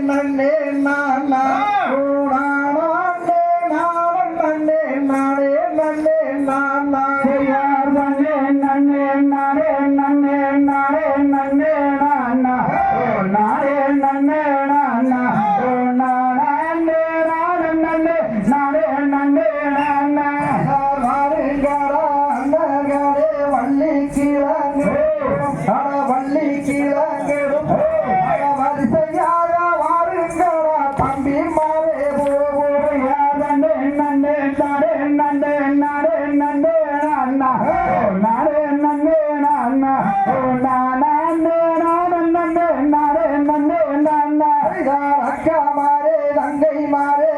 ನನ್ನೇ ನಾನಾ மாறே தங்கை மாறே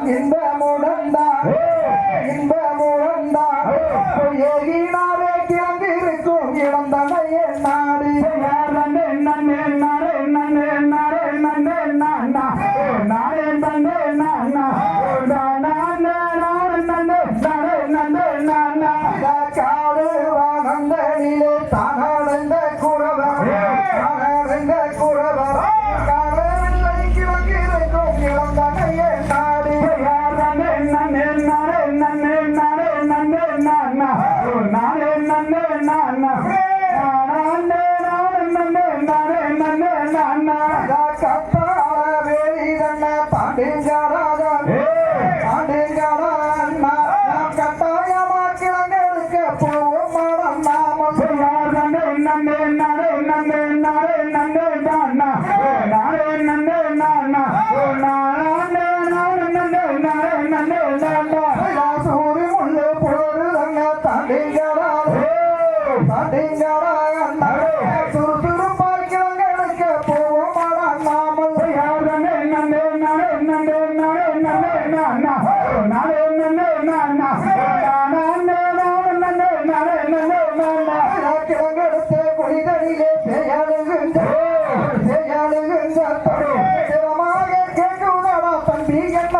இன்பம் இன்பமுடன் தான் இன்பமுடன் தான் ஏகினாரே கிளம்பி இருக்கும் இழந்தனையே நாடி காடு வாகந்தனிலே தானா பாண்டியன் அண்ணா கட்டாயமாக்கிறங்க இருக்க பாட்டிங்கடா பாட்டிங்கடா சுறுசுறுப்பாய் கிழங்கெடுக்க போவோமாடா நாமல் கிழங்கெடுத்த குடிகளிலே பெயருகின்ற பெயருகின்ற சிரமாக கேட்குதடா தம்பி என்ன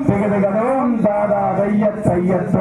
திகதிகதோம் தாதா தையத் தையத்தோ